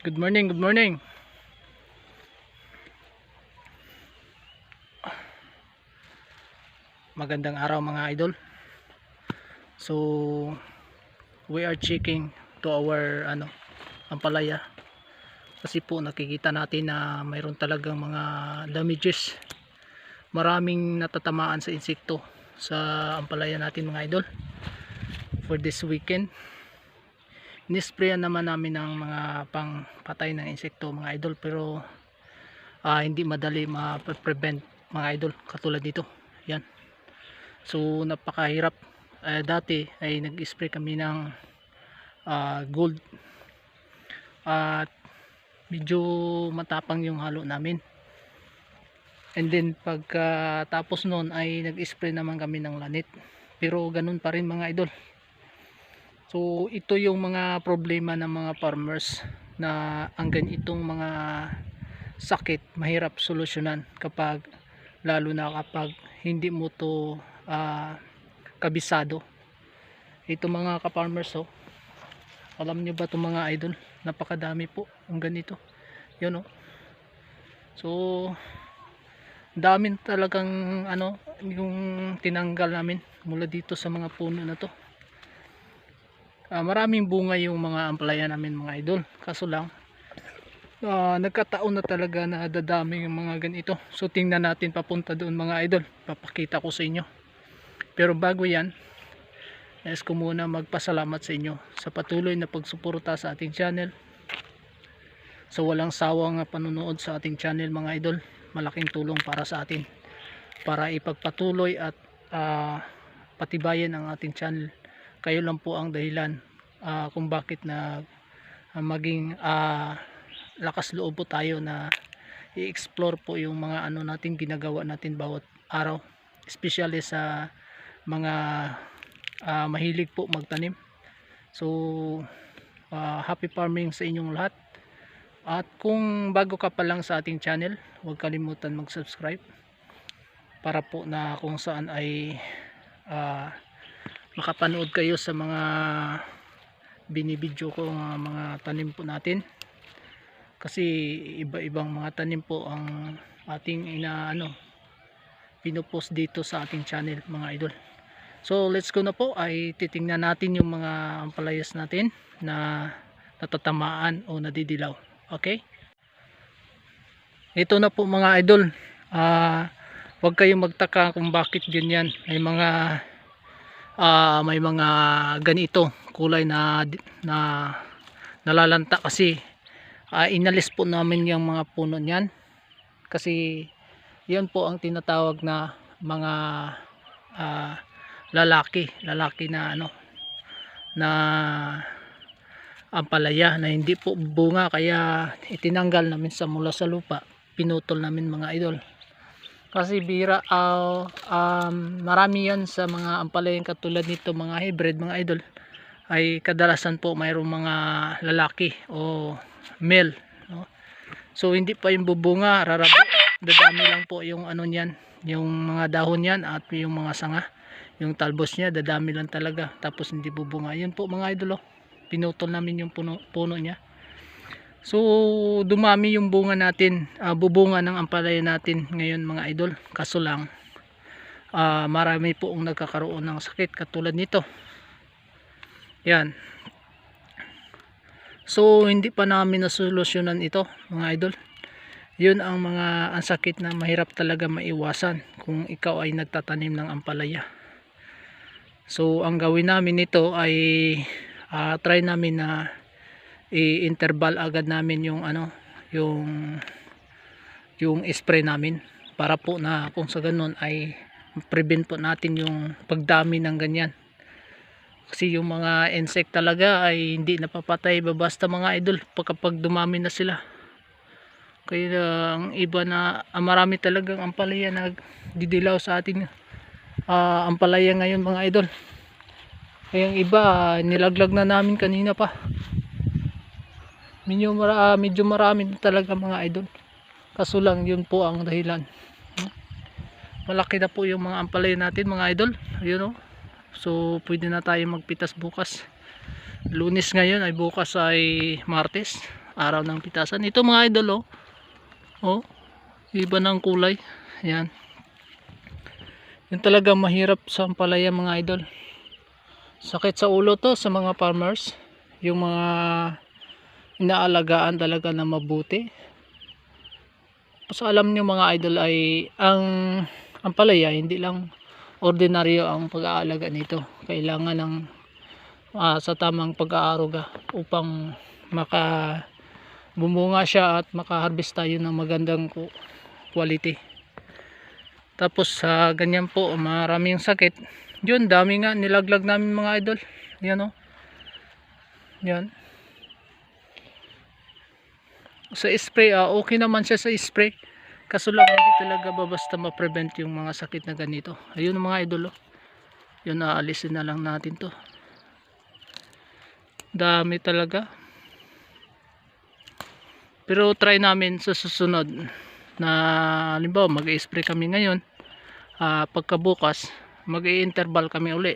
Good morning, good morning. Magandang araw mga idol. So, we are checking to our ano, ampalaya. Kasi po nakikita natin na mayroon talagang mga damages. Maraming natatamaan sa insekto sa ampalaya natin mga idol. For this weekend nisprayan naman namin ng mga pang patay ng insekto mga idol pero ah, hindi madali ma-prevent mga idol katulad dito yan. So napakahirap. Eh, dati ay nag-spray kami ng ah, gold. At medyo matapang yung halo namin. And then pagka tapos noon ay nag-spray naman kami ng lanit. Pero ganun pa rin mga idol So ito yung mga problema ng mga farmers na ang ganitong mga sakit mahirap solusyonan kapag lalo na kapag hindi mo to ah, kabisado. Ito mga ka-farmers oh. Alam niyo ba itong mga idol? Napakadami po ang ganito. Yun oh. So dami talagang ano yung tinanggal namin mula dito sa mga puno na to. Ah, maraming bunga yung mga ampalaya namin mga idol. Kaso lang ah, nagkataon na talaga na dadami yung mga ganito. So tingnan natin papunta doon mga idol. Papakita ko sa inyo. Pero bago yan nais ko muna magpasalamat sa inyo sa patuloy na pagsuporta sa ating channel. Sa walang sawang panonood sa ating channel mga idol malaking tulong para sa atin. Para ipagpatuloy at ah, patibayan ang ating channel kayo lang po ang dahilan ah, kung bakit na ah, maging ah, lakas loob po tayo na i-explore po yung mga ano natin ginagawa natin bawat araw. Especially sa mga ah, mahilig po magtanim. So ah, happy farming sa inyong lahat. At kung bago ka pa lang sa ating channel huwag kalimutan mag subscribe para po na kung saan ay ah, makapanood kayo sa mga binibidyo ko mga, mga tanim po natin. Kasi iba-ibang mga tanim po ang ating ina ano pinupost dito sa ating channel mga idol. So let's go na po. Ay titingnan natin yung mga ampalayas natin na natatamaan o nadidilaw. Okay? Ito na po mga idol. Ah Huwag kayong magtaka kung bakit ganyan. May mga ah, may mga ganito kulay na na nalalanta kasi ah, inalis po namin yung mga puno niyan. Kasi yan po ang tinatawag na mga ah, lalaki, lalaki na ano na ampalaya na hindi po bunga kaya itinanggal namin sa mula sa lupa pinutol namin mga idol kasi bira uh, um, marami yan sa mga ampalayang katulad nito mga hybrid mga idol ay kadalasan po mayroong mga lalaki o male no? so hindi pa yung bubunga rarabo dadami lang po yung ano niyan yung mga dahon niyan at yung mga sanga yung talbos niya dadami lang talaga tapos hindi bubunga yun po mga idol oh. pinutol namin yung puno, puno niya So dumami yung bunga natin, uh, bubunga ng ampalaya natin ngayon mga idol. Kaso lang uh, marami po ang nagkakaroon ng sakit katulad nito. Yan. So hindi pa namin nasolusyonan ito mga idol. Yun ang mga ang sakit na mahirap talaga maiwasan kung ikaw ay nagtatanim ng ampalaya. So ang gawin namin nito ay uh, try namin na i-interval agad namin yung ano yung yung spray namin para po na kung sa ganun ay prevent po natin yung pagdami ng ganyan. Kasi yung mga insect talaga ay hindi napapatay basta mga idol kapag dumami na sila. Kaya ang iba na ah, marami talagang ampalaya na didilaw sa ating uh, ampalaya ngayon mga idol. Kaya yung iba uh, nilaglag na namin kanina pa medyo, mara, medyo marami talaga mga idol. Kaso lang yun po ang dahilan. Malaki na po yung mga ampalay natin mga idol. Yun o so pwede na tayo magpitas bukas. Lunis ngayon ay bukas ay martes araw ng pitasan. Ito mga idol oh. Oh iba ng kulay. Yan yun talaga mahirap sa ampalaya mga idol. Sakit sa ulo to sa mga farmers. Yung mga inaalagaan talaga na mabuti. So alam nyo mga idol ay ang ampalaya hindi lang ordinaryo ang pag-aalaga nito. Kailangan ng ah, sa tamang pag-aaruga upang maka bumunga siya at makaharvest tayo ng magandang quality. Tapos sa ganyan po maraming sakit. Yun dami nga nilaglag namin mga idol. Yan o yan sa spray ah, okay naman siya sa spray. Kaso lang hindi talaga ba basta ma-prevent yung mga sakit na ganito. Ayun mga idol oh. yun aalisin na lang natin to. Dami talaga. Pero try namin sa susunod na halimbawa mag-spray kami ngayon. Ah, pagkabukas mag-i-interval kami uli.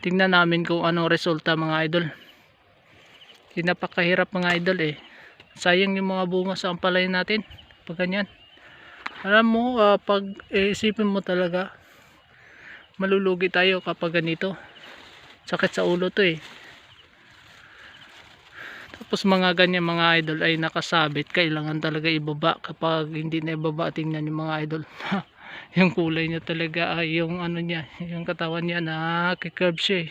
Tingnan namin kung anong resulta mga idol. Hindi napakahirap mga idol eh sayang yung mga bunga sa ampalay natin. Pag ganyan. Alam mo ah, pag isipin mo talaga malulugi tayo kapag ganito. Sakit sa ulo to eh. Tapos mga ganyan mga idol ay nakasabit. Kailangan talaga ibaba kapag hindi na ibaba. Tingnan yung mga idol. Yung kulay niya talaga ay yung ano niya yung katawan niya nakikirve siya eh.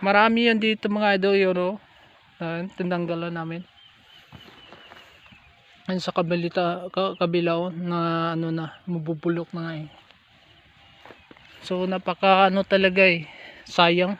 marami yan dito mga idol yun oh. Uh, tinanggalan namin ayun sa kabilita, ka, kabilaw na ano na mabubulok na nga eh so napaka ano talaga eh sayang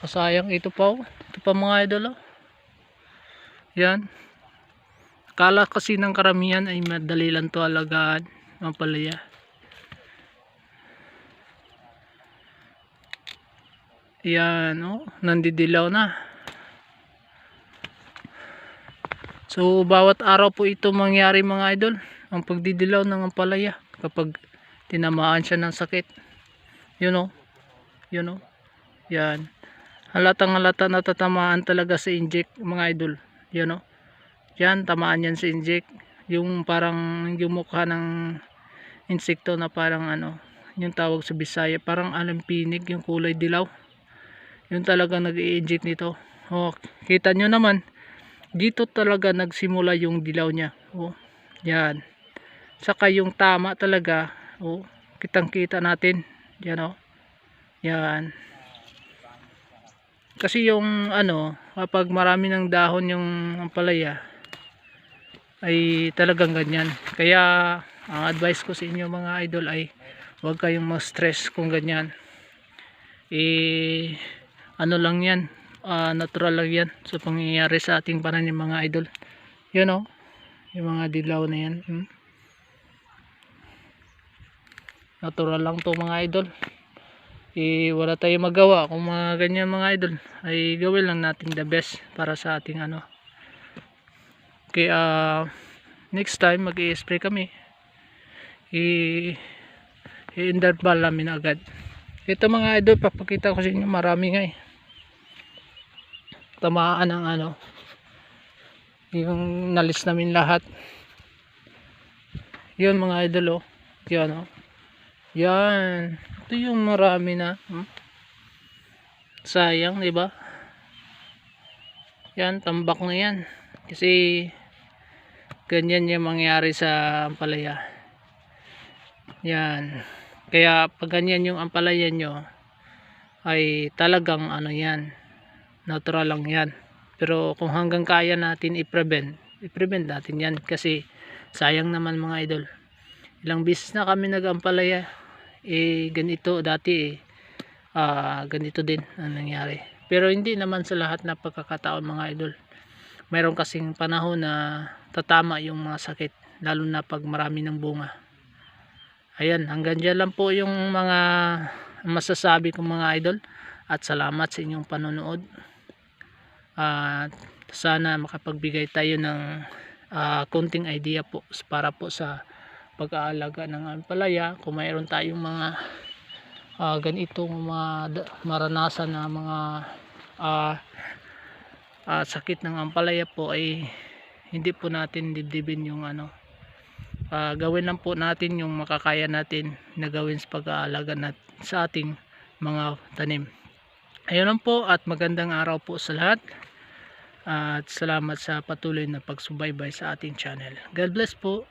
Kasayang ito pa oh. Ito pa mga idol oh. Yan. Akala kasi ng karamihan ay madali lang to alagaan. Ang palaya. Yan oh. Nandidilaw na. So bawat araw po ito mangyari mga idol. Ang pagdidilaw ng ampalaya. Kapag tinamaan siya ng sakit. Yun oh. Yun oh. Yan halatang halata natatamaan talaga sa inject mga idol yan o yan tamaan yan sa inject yung parang yung mukha ng insekto na parang ano yung tawag sa bisaya parang alampinig yung kulay dilaw yun talaga nag inject nito oh, kita nyo naman dito talaga nagsimula yung dilaw nya oh, yan. Saka yung tama talaga oh, kitang kita natin. Yan oh. Yan. Kasi yung ano kapag marami ng dahon yung ampalaya ay talagang ganyan. Kaya ang advice ko sa inyo mga idol ay huwag kayong ma-stress kung ganyan. Eh ano lang yan uh, natural lang yan sa pangyayari sa ating pananim mga idol. Yun o yung mga dilaw na yan hmm. natural lang to mga idol. Eh, wala tayong magawa. Kung mga ganyan mga idol ay gawin lang natin the best para sa ating ano. Kaya uh, next time mag spray kami i-interval namin agad. Ito mga idol papakita ko sa inyo. Marami nga eh tamaan ng ano yung nalis namin lahat. Yun mga idol oh. Yun oh. Yan ito yung marami na hmm? sayang di ba? Yan tambak na yan. Kasi ganyan yung mangyari sa ampalaya. Yan. Kaya pag ganyan yung ampalaya nyo ay talagang ano yan natural lang yan. Pero kung hanggang kaya natin i-prevent i-prevent natin yan kasi sayang naman mga idol. Ilang beses na kami nag-ampalaya eh ganito dati eh. Uh, ganito din ang nangyari. Pero hindi naman sa lahat na pagkakataon mga idol. Mayroon kasing panahon na tatama yung mga sakit lalo na pag marami ng bunga. Ayan hanggang dyan lang po yung mga masasabi kong mga idol at salamat sa inyong panonood. At uh, sana makapagbigay tayo ng uh, konting idea po para po sa pag-aalaga ng ampalaya kung mayroon tayong mga uh, ganitong mga maranasan na mga ah, ah, sakit ng ampalaya po ay hindi po natin dibdibin yung ano. Ah, gawin lang po natin yung makakaya natin na gawin sa pag-aalaga nat sa ating mga tanim ayun lang po at magandang araw po sa lahat. At salamat sa patuloy na pagsubaybay sa ating channel. God bless po